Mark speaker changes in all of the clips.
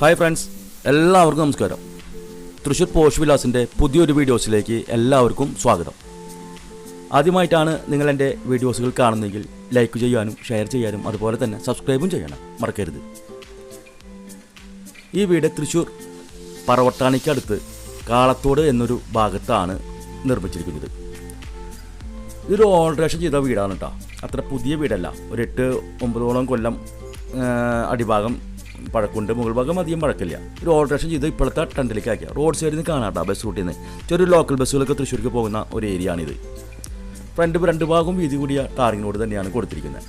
Speaker 1: Hi friends എല്ലാവർക്കും നമസ്കാരം. Thrissur posh വിലാസിന്റെ പുതിയൊരു വീഡിയോസിലേക്ക് എല്ലാവർക്കും സ്വാഗതം. ആദ്യമായിട്ടാണ് നിങ്ങൾ എന്റെ വീഡിയോസുകൾ കാണുന്നെങ്കിൽ ലൈക്ക് ചെയ്യാനും ഷെയർ ചെയ്യാനും അതുപോലെ തന്നെ സബ്സ്ക്രൈബും ചെയ്യണം. മറക്കരുത്. ഈ വീട് തൃശ്ശൂർ പറവട്ടാണിക്കടുത്ത് കാളത്തോട് എന്നൊരു ഭാഗത്താണ് നിർമ്മിച്ചിരിക്കുന്നത്. ഇതൊരു ഓൾട്രേഷൻ ചെയ്ത വീടാണ് കേട്ടോ അത്ര പുതിയ വീടല്ല. ഒരു എട്ട് ഒമ്പതോളം കൊല്ലം അടിഭാഗം പഴക്കുണ്ട് മുകൾ ഭാഗം അധികം പഴക്കില്ല. ഒരു ഓൾട്രേഷൻ ചെയ്ത് ഇപ്പോഴത്തെ ടണ്ടിലേക്ക് ആക്കിയ റോഡ് സൈഡിൽ നിന്ന് കാണാം കേട്ടോ ബസ് റൂട്ടിൽ നിന്ന് ചെറിയ ലോക്കൽ ബസ്സുകളൊക്കെ തൃശ്ശൂർക്ക് പോകുന്ന ഒരു ഏരിയ ആണിത്. ഫ്രണ്ട് രണ്ട് ഭാഗവും വീതി കൂടിയ ടാറിംഗ് റോഡ് തന്നെയാണ് കൊടുത്തിരിക്കുന്നത്.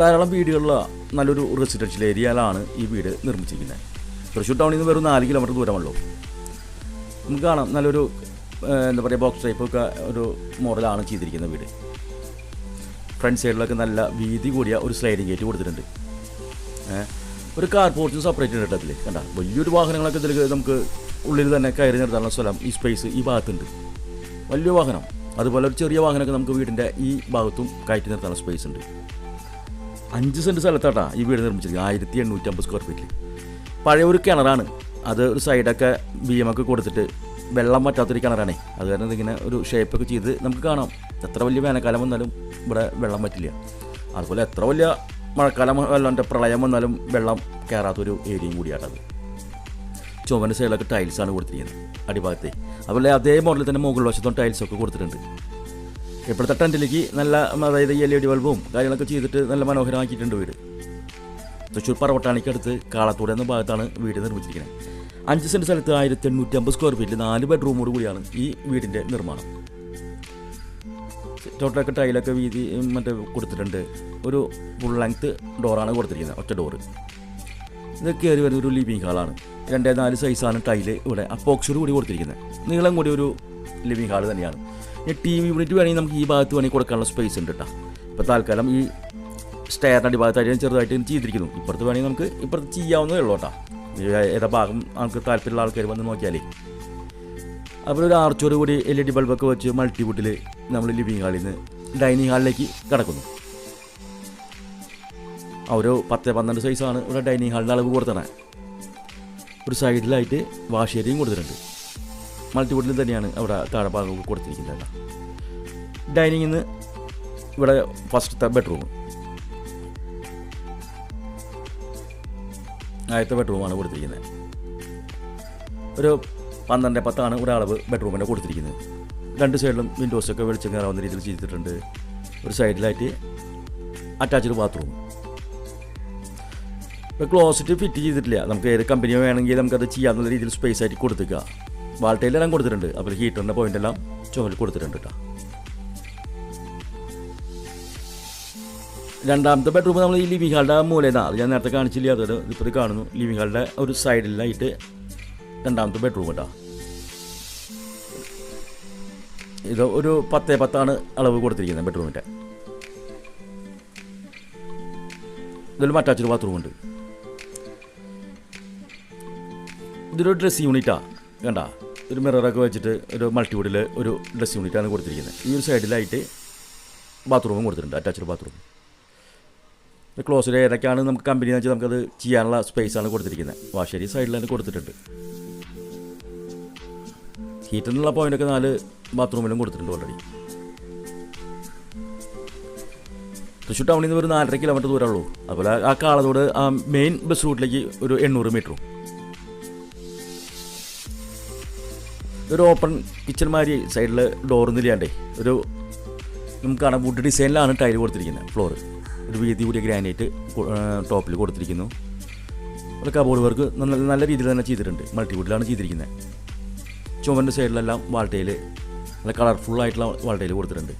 Speaker 1: ധാരാളം വീടുകളുള്ള നല്ലൊരു റെസിഡൻഷ്യൽ ഏരിയയിലാണ് ഈ വീട് നിർമ്മിച്ചിരിക്കുന്നത്. തൃശ്ശൂർ ടൗണിൽ നിന്ന് വെറും നാല് കിലോമീറ്റർ ദൂരമുള്ളൂ. നമുക്ക് കാണാം നല്ലൊരു എന്താ പറയുക ബോക്സ് ടൈപ്പ് ഒക്കെ ഒരു മോഡലാണ് ചെയ്തിരിക്കുന്ന വീട്. ഫ്രണ്ട് സൈഡിലൊക്കെ നല്ല വീതി കൂടിയ ഒരു സ്ലൈഡിംഗ് ഗേറ്റ് കൊടുത്തിട്ടുണ്ട്. ഒരു കാർ പോർച്ചും സെപ്പറേറ്റ് ഉണ്ട് കേട്ടതിൽ കണ്ട? വലിയൊരു വാഹനങ്ങളൊക്കെ ഇതിൽ നമുക്ക് ഉള്ളിൽ തന്നെ കയറി നിർത്താനുള്ള സ്ഥലം ഈ സ്പേസ് ഈ ഭാഗത്തുണ്ട്. വലിയ വാഹനം. അതുപോലെ ഒരു ചെറിയ വാഹനമൊക്കെ നമുക്ക് വീടിന്റെ ഈ ഭാഗത്തും കയറ്റി നിർത്താനുള്ള സ്പേസ് ഉണ്ട്. അഞ്ച് സെന്റ് സ്ഥലത്താട്ടാ ഈ വീട് നിർമ്മിച്ചിരിക്കുന്നത്. ആയിരത്തി എണ്ണൂറ്റമ്പത് സ്ക്വയർ ഫീറ്റിൽ പഴയ ഒരു കിണറാണ്. അത് ഒരു സൈഡൊക്കെ ബി എം ഒക്കെ കൊടുത്തിട്ട് വെള്ളം പറ്റാത്തൊരു കിണറാണേ. അത് കാരണം ഇതിങ്ങനെ ഒരു ഷേപ്പൊക്കെ ചെയ്ത് നമുക്ക് കാണാം. എത്ര വലിയ വേനൽക്കാലം വന്നാലും ഇവിടെ വെള്ളം പറ്റില്ല അതുപോലെ എത്ര വലിയ മഴക്കാലം അല്ലാണ്ട് പ്രളയം വന്നാലും വെള്ളം കയറാത്തൊരു ഏരിയയും കൂടിയാണത് ചുവന്റെ സൈഡിലൊക്കെ ടൈൽസാണ് കൊടുത്തിരിക്കുന്നത് അടിഭാഗത്തെ. അതുപോലെ അതേ മോഡലിൽ തന്നെ മുകൾ വശത്തും ടൈൽസൊക്കെ കൊടുത്തിട്ടുണ്ട്. ഇപ്പോഴത്തെ ടെന്റിലേക്ക് നല്ല അതായത് എൽ ഇ ഡി ബൾബും കാര്യങ്ങളൊക്കെ ചെയ്തിട്ട് നല്ല മനോഹരമാക്കിയിട്ടുണ്ട് വീട്. തൃശ്ശൂർ പറവട്ടാണിക്കടുത്ത് കാളത്തൂട് എന്ന ഭാഗത്താണ് വീട് നിർമ്മിച്ചിരിക്കുന്നത്. അഞ്ച് സെന്റ് സ്ഥലത്ത് ആയിരത്തി എണ്ണൂറ്റി അമ്പത് സ്ക്വയർ ഫീറ്റിൽ നാല് ബെഡ്റൂമോട് കൂടിയാണ് ഈ വീടിന്റെ നിർമ്മാണം. ടോട്ടലൊക്കെ ടൈലൊക്കെ വീതി മറ്റേ കൊടുത്തിട്ടുണ്ട്. ഒരു ഫുൾ ലെങ്ത്ത് ഡോറാണ് കൊടുത്തിരിക്കുന്നത് ഒറ്റ ഡോറ് ഇത് കയറി വരുന്ന ഒരു ലിവിങ് ഹാളാണ് രണ്ടേ നാല് സൈസാണ് ടൈൽ ഇവിടെ അപ്പോക്സോട് കൂടി കൊടുത്തിരിക്കുന്നത്. നീളം കൂടി ഒരു ലിവിങ് ഹാൾ തന്നെയാണ്. ഈ ടി വി യൂണിറ്റ് വേണമെങ്കിൽ നമുക്ക് ഈ ഭാഗത്ത് വേണമെങ്കിൽ കൊടുക്കാനുള്ള സ്പേസ് ഉണ്ട് കേട്ടോ ഇപ്പോൾ തൽക്കാലം ഈ സ്റ്റെയറിന്റെ അടിഭാഗത്തായിട്ട് ചെറുതായിട്ട് ചെയ്തിരിക്കുന്നു. ഇപ്പുറത്ത് വേണമെങ്കിൽ നമുക്ക് ഇപ്പുറത്ത് ചെയ്യാവുന്നതേ ഉള്ളൂ കേട്ടോ ഏതാ ഭാഗം നമുക്ക് താല്പര്യമുള്ള ആൾക്കാർ വന്ന് നോക്കിയാലേ. അപ്പോൾ ഒരു ആർച്ചോട് കൂടി എൽ ഇ ഡി ബൾബൊക്കെ വെച്ച് മൾട്ടിവുഡിൽ നമ്മൾ ലിവിങ് ഹാളിൽ നിന്ന് ഡൈനിങ് ഹാളിലേക്ക് കടക്കുന്നു. ഒരു പത്ത് പന്ത്രണ്ട് സൈസാണ് ഇവിടെ ഡൈനിങ് ഹാളിന്റെ അളവ് കൊടുത്തണേ. ഒരു സൈഡിലായിട്ട് വാഷ് ഏരിയയും കൊടുത്തിട്ടുണ്ട്. മൾട്ടിവുഡിൽ തന്നെയാണ് അവിടെ താഴെ ഭാഗം കൊടുത്തിരിക്കുന്നത്. ഡൈനിങ്ങിൽ നിന്ന് ഇവിടെ ഫസ്റ്റത്തെ ബെഡ്റൂം ആദ്യത്തെ ബെഡ്റൂമാണ് കൊടുത്തിരിക്കുന്നത്. ഒരു പന്ത്രണ്ട് പത്താണ് ഒരു അളവ് ബെഡ്റൂമിന്റെ കൊടുത്തിരിക്കുന്നത്. രണ്ട് സൈഡിലും വിൻഡോസൊക്കെ വെളിച്ചം കയറാവുന്ന രീതിയിൽ ചെയ്തിട്ടുണ്ട്. ഒരു സൈഡിലായിട്ട് അറ്റാച്ച്ഡ് ബാത്റൂം ഇപ്പോൾ ക്ലോസറ്റ് ഫിറ്റ് ചെയ്തിട്ടില്ല. നമുക്ക് ഏത് കമ്പനി വേണമെങ്കിൽ നമുക്കത് ചെയ്യാവുന്ന രീതിയിൽ സ്പേസ് ആയിട്ട് കൊടുത്തേക്കുക. വാൾട്ടയിലെല്ലാം കൊടുത്തിട്ടുണ്ട്. അപ്പോൾ ഹീറ്ററിന്റെ പോയിന്റ് എല്ലാം ചുമൽ കൊടുത്തിട്ടുണ്ട് കേട്ടോ രണ്ടാമത്തെ ബെഡ്റൂം നമ്മൾ ഈ ലിവിങ് ഹാളിന്റെ മൂലയിൽ അത് ഞാൻ നേരത്തെ കാണിച്ചില്ല? അത് ഇപ്പോൾ കാണുന്നു. ലിവിങ് ഹാളിന്റെ ഒരു സൈഡിലായിട്ട് രണ്ടാമത്തെ ബെഡ്റൂം കേട്ടോ ഇത് ഒരു പത്തേ പത്താണ് അളവ് കൊടുത്തിരിക്കുന്നത് ബെഡ്റൂമിന്റെ ഇതിൽ അറ്റാച്ച്ഡ് ബാത്റൂം ഉണ്ട്. ഇതൊരു ഡ്രസ് യൂണിറ്റാണ് കണ്ട? ഒരു മിററൊക്കെ വെച്ചിട്ട് ഒരു മൾട്ടിവുഡിൽ ഒരു ഡ്രസ് യൂണിറ്റാണ് കൊടുത്തിരിക്കുന്നത്. ഈ ഒരു സൈഡിലായിട്ട് ബാത്റൂമും കൊടുത്തിട്ടുണ്ട്. അറ്റാച്ച്ഡ് ബാത്റൂം ക്ലോസ് ഏതൊക്കെയാണ് നമുക്ക് കമ്പനി എന്ന് വെച്ചാൽ നമുക്കത് ചെയ്യാനുള്ള സ്പേസാണ് കൊടുത്തിരിക്കുന്നത്. വാഷേരി സൈഡിലാണ് കൊടുത്തിട്ടുണ്ട്. ഹീറ്ററിനുള്ള പോയിന്റൊക്കെ നാല് ബാത്റൂമിലും കൊടുത്തിട്ടുണ്ട് ഓൾറെഡി തൃശ്ശൂർ ടൗണിൽ നിന്ന് ഒരു നാലര കിലോമീറ്റർ ദൂരമുള്ളൂ അതുപോലെ ആ കാളതോട് ആ മെയിൻ ബസ് റൂട്ടിലേക്ക് ഒരു എണ്ണൂറ് മീറ്ററും ഒരു ഓപ്പൺ കിച്ചൺ മാതിരി സൈഡിൽ ഡോർ ഇല്ലാണ്ടേ ഒരു നമുക്ക് കാണാം വുഡ് ഡിസൈനിലാണ് ടൈൽ കൊടുത്തിരിക്കുന്നത് ഫ്ലോർ ഒരു വീതി കൂടിയ ഗ്രാനൈറ്റ് ടോപ്പിൽ കൊടുത്തിരിക്കുന്നു. കബോർഡ് വർക്ക് നല്ല നല്ല രീതിയിൽ തന്നെ ചെയ്തിട്ടുണ്ട്. മൾട്ടിവുഡിലാണ് ചെയ്തിരിക്കുന്നത്. ചുവന്റെ സൈഡിലെല്ലാം വാൾട്ടയിൽ നല്ല കളർഫുൾ ആയിട്ടുള്ള വാൾട്ടയിൽ കൊടുത്തിട്ടുണ്ട്.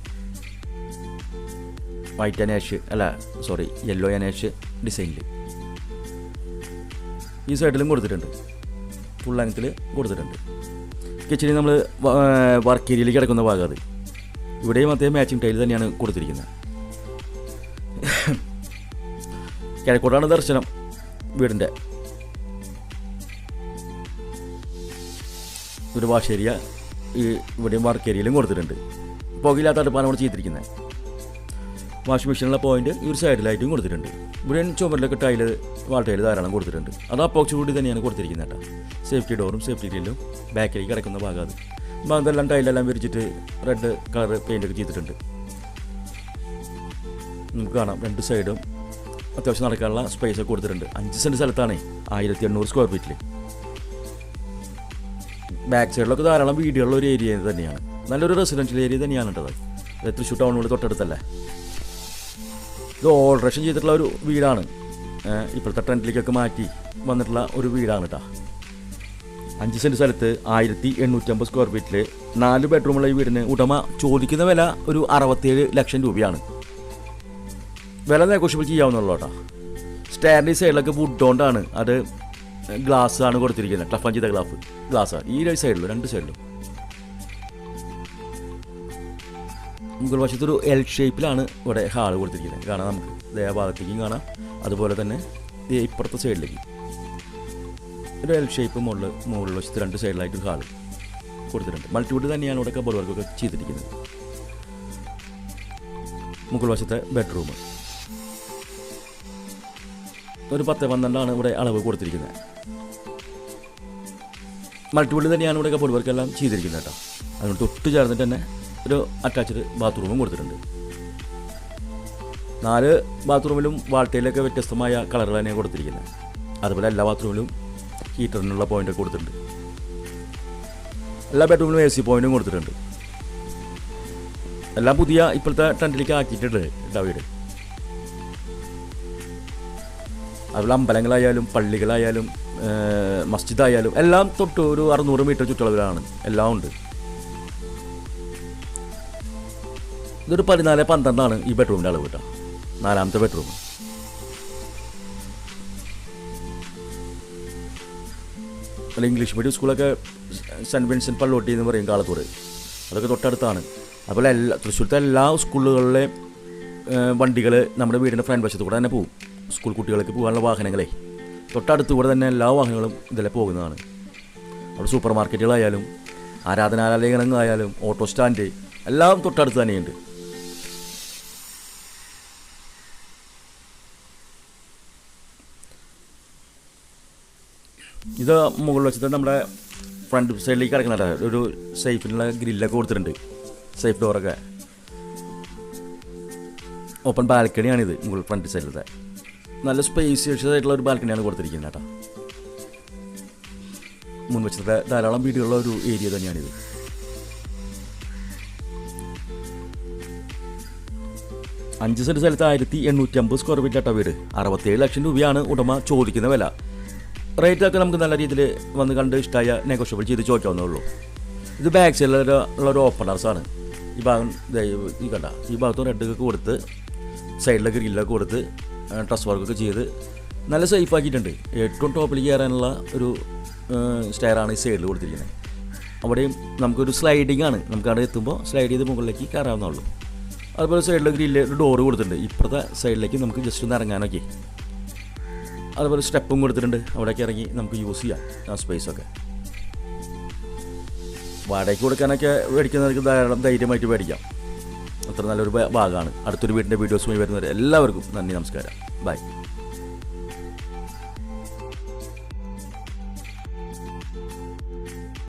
Speaker 1: വൈറ്റ് അനേഷ് അല്ല സോറി യെല്ലോ അനേഷ് ഡിസൈനിൽ ഈ സൈഡിലും കൊടുത്തിട്ടുണ്ട്. ഫുൾ ലെങ്ത്തിൽ കൊടുത്തിട്ടുണ്ട്. കിച്ചണിൽ നമ്മൾ വർക്ക് ഏരിയയിൽ കിടക്കുന്ന ഭാഗം അത്. ഇവിടെയും അതേ മാച്ചിങ് ടൈൽ തന്നെയാണ് കൊടുത്തിരിക്കുന്നത്. കിഴക്കോട്ടാണ് ദർശനം വീടിന്റെ. ഒരു വാഷ് ഏരിയ ഈ ഇവിടെ വർക്ക് ഏരിയയിലും കൊടുത്തിട്ടുണ്ട്. പുകയില്ലാത്ത അടുപ്പാണ് ഇവിടെ ചെയ്തിരിക്കുന്നത് വാഷിംഗ് മെഷീനുള്ള പോയിന്റ് ഈ ഒരു സൈഡിലായിട്ടും കൊടുത്തിട്ടുണ്ട്. ഇവിടെ ചുമരിലൊക്കെ ടൈൽ വാൾ ടൈൽ ധാരാളം കൊടുത്തിട്ടുണ്ട്. അത് അപ്പോക്സ് കൂടി തന്നെയാണ് കൊടുത്തിരിക്കുന്നത് കേട്ടോ. സേഫ്റ്റി ഡോറും സേഫ്റ്റി ഗ്രില്ലും ബാക്കിലേക്ക് കിടക്കുന്ന ഭാഗം അത്. ഭാഗത്തെല്ലാം ടൈലെല്ലാം വിരിച്ചിട്ട് റെഡ് കളർ പെയിന്റ് ഒക്കെ ചെയ്തിട്ടുണ്ട്. നമുക്ക് കാണാം. രണ്ട് സൈഡും അത്യാവശ്യം നടക്കാനുള്ള സ്പേസ് ഒക്കെ കൊടുത്തിട്ടുണ്ട്. അഞ്ച് സെന്റ് സ്ഥലത്താണ് ആയിരത്തി എണ്ണൂറ് സ്ക്വയർ ഫീറ്റിൽ ബാക്ക് സൈഡിലൊക്കെ ധാരാളം വീടുകളുള്ള ഒരു ഏരിയ തന്നെയാണ്. നല്ലൊരു റെസിഡൻഷ്യൽ ഏരിയ തന്നെയാണ് കേട്ടത് തൃശ്ശൂർ ടൗണിനോട് തൊട്ടടുത്തല്ലേ? ഇത് ഓൾട്രേഷൻ ചെയ്തിട്ടുള്ള ഒരു വീടാണ്. ഇപ്പോഴത്തെ ട്രെൻഡിലേക്കൊക്കെ മാറ്റി വന്നിട്ടുള്ള ഒരു വീടാണ് കേട്ടോ അഞ്ച് സെന്റ് സ്ഥലത്ത് ആയിരത്തി എണ്ണൂറ്റമ്പത് സ്ക്വയർ ഫീറ്റിൽ നാല് ബെഡ്റൂമുള്ള ഈ വീടിന് ഉടമ ചോദിക്കുന്ന വില ഒരു അറുപത്തേഴ് ലക്ഷം രൂപയാണ്. വില നെഗോഷ്യബിൾ ചെയ്യാവുന്നുള്ളൂ കേട്ടോ സ്റ്റാൻഡേർഡ് സൈഡിലൊക്കെ വുഡ് കൊണ്ടാണ് അത് ഗ്ലാസ് ആണ് കൊടുത്തിരിക്കുന്നത്. ടഫൻ ചെയ്ത ഗ്ലാസ്. ഗ്ലാസ് ഈ രണ്ട് സൈഡിലും രണ്ട് സൈഡിലും മുകൾ വശത്തൊരു എൽ ഷേപ്പിലാണ് ഇവിടെ ഹാൾ കൊടുത്തിരിക്കുന്നത്. കാണാം നമുക്ക്. ദേ ഭാഗത്തേക്കും കാണാം. അതുപോലെ തന്നെ ഈ ഇപ്പുറത്തെ സൈഡിലേക്ക് ഒരു എൽ ഷേപ്പ് മുകളിൽ മുകളിൽ വശത്ത് രണ്ട് സൈഡിലായിട്ട് ഹാൾ കൊടുത്തിട്ടുണ്ട്. മൾട്ടിവുഡ് തന്നെയാണ് ഇവിടെ കബോർഡ് വർക്കൊക്കെ ചെയ്തിരിക്കുന്നത്. മുകൾ വശത്തെ ബെഡ്റൂം ഒരു പത്ത് പന്ത്രണ്ടാണ് ഇവിടെ അളവ് കൊടുത്തിരിക്കുന്നത്. മൾട്ടിവുഡ് തന്നെയാണ് ഇവിടെ കബോർഡ് വർക്കെല്ലാം ചെയ്തിരിക്കുന്നത് കേട്ടോ. അതുകൊണ്ട് തൊട്ട് ചേർന്നിട്ട് തന്നെ ഒരു അറ്റാച്ച്ഡ് ബാത്റൂമും കൊടുത്തിട്ടുണ്ട്. നാല് ബാത്റൂമിലും വാൾട്ടയിലൊക്കെ വ്യത്യസ്തമായ കളറുകൾ തന്നെയാണ് കൊടുത്തിരിക്കുന്നത്. അതുപോലെ എല്ലാ ബാത്റൂമിലും ഹീറ്ററിനുള്ള പോയിന്റൊക്കെ കൊടുത്തിട്ടുണ്ട്. എല്ലാ ബെഡ്റൂമിലും എ സി പോയിന്റും കൊടുത്തിട്ടുണ്ട്. എല്ലാം പുതിയ ഇപ്പോഴത്തെ ട്രെൻഡിലേക്ക് ആക്കിയിട്ടുണ്ട് കേട്ടോ വീട്. അതുപോലെ അമ്പലങ്ങളായാലും പള്ളികളായാലും മസ്ജിദായാലും എല്ലാം തൊട്ട് ഒരു അറുന്നൂറ് മീറ്റർ ചുറ്റളവിലാണ്. എല്ലാം ഉണ്ട്. ഇതൊരു പതിനാല് പന്ത്രണ്ടാണ് ഈ ബെഡ്റൂമിന്റെ അളവ് കേട്ടോ. നാലാമത്തെ ബെഡ്റൂം. അല്ല ഇംഗ്ലീഷ് മീഡിയം സ്കൂളൊക്കെ സെന്റ് വിൻസെന്റ് പള്ളോട്ടി എന്ന് പറയും കാളത്തൂർ അതൊക്കെ തൊട്ടടുത്താണ്. അതുപോലെ എല്ലാ തൃശ്ശൂരത്തെ എല്ലാ സ്കൂളുകളിലെ വണ്ടികൾ നമ്മുടെ വീടിന്റെ ഫ്രണ്ട് വശത്ത് കൂടെ തന്നെ പോകും സ്കൂൾ കുട്ടികൾക്ക് പോകാനുള്ള വാഹനങ്ങളെ. തൊട്ടടുത്ത് ഇവിടെ തന്നെ എല്ലാ വാഹനങ്ങളും ഇതിലെ പോകുന്നതാണ്. അവിടെ സൂപ്പർ മാർക്കറ്റുകളായാലും ആരാധനാലയങ്ങളായാലും ഓട്ടോ സ്റ്റാൻഡ് എല്ലാം തൊട്ടടുത്ത് തന്നെയുണ്ട്. ഇത് മുകളിൽ വെച്ചിട്ട് നമ്മുടെ ഫ്രണ്ട് സൈഡിലേക്ക് കിടക്കുന്നുണ്ട് ഒരു സേഫിനുള്ള ഗ്രില്ലൊക്കെ കൊടുത്തിട്ടുണ്ട്. സേഫ് ഡോറൊക്കെ. ഓപ്പൺ ബാൽക്കണിയാണിത് മുകൾ ഫ്രണ്ട് സൈഡിലത്തെ. നല്ല സ്പേസിയസ് ആയിട്ടുള്ള ഒരു ബാൽക്കണിയാണ് കൊടുത്തിരിക്കുന്നത് കേട്ടോ. മുൻവശത്തെ ധാരാളം വീടുകളുള്ള ഒരു ഏരിയ തന്നെയാണിത്. അഞ്ച് സെന്റ് സ്ഥലത്ത് ആയിരത്തി എണ്ണൂറ്റി അമ്പത് സ്ക്വയർ ഫീറ്റ് ആട്ടോ വീട്. അറുപത്തേഴ് ലക്ഷം രൂപയാണ് ഉടമ ചോദിക്കുന്ന വില. റേറ്റൊക്കെ നമുക്ക് നല്ല രീതിയിൽ വന്ന് കണ്ട് ഇഷ്ടമായ നെഗോഷ്യബിൾ ചെയ്ത് ചോദിക്കാവുന്നേ ഉള്ളൂ. ഇത് ബാക്ക് സൈഡിൽ ഉള്ള ഒരു ഓപ്പൺ ആണ്. ഈ ഭാഗം ഈ കണ്ട ഈ ഭാഗത്ത് റെഡൊക്കെ കൊടുത്ത് സൈഡിലൊക്കെ ഗ്രില്ലൊക്കെ കൊടുത്ത് ട്രസ് വർക്കൊക്കെ ചെയ്ത് നല്ല സേഫ് ആക്കിയിട്ടുണ്ട്. ഏറ്റവും ടോപ്പിലേക്ക് കയറാനുള്ള ഒരു സ്റ്റെയറാണ് ഈ സൈഡിൽ കൊടുത്തിരിക്കുന്നത്. അവിടെയും നമുക്കൊരു സ്ലൈഡിംഗ് ആണ്. നമുക്ക് അവിടെ എത്തുമ്പോൾ സ്ലൈഡ് ചെയ്ത് മുകളിലേക്ക് കയറാവുന്നുള്ളൂ അതുപോലെ സൈഡിൽ ഗ്രില്ല് ഒരു ഡോറ് കൊടുത്തിട്ടുണ്ട്. ഇപ്പുറത്തെ സൈഡിലേക്ക് നമുക്ക് ജസ്റ്റ് ഒന്ന് ഇറങ്ങാനൊക്കെ. അതുപോലെ സ്റ്റെപ്പും കൊടുത്തിട്ടുണ്ട്. അവിടേക്ക് ഇറങ്ങി നമുക്ക് യൂസ് ചെയ്യാം. ആ സ്പേസൊക്കെ വാടകയ്ക്ക് കൊടുക്കാനൊക്കെ മേടിക്കുന്നവർക്ക് ധാരാളം ധൈര്യമായിട്ട് മേടിക്കാം. അത്ര നല്ലൊരു ഭാഗമാണ്. അടുത്തൊരു വീടിന്റെ വീഡിയോസുമായി വരുന്നവർ എല്ലാവർക്കും നന്ദി നമസ്കാരം. Bye.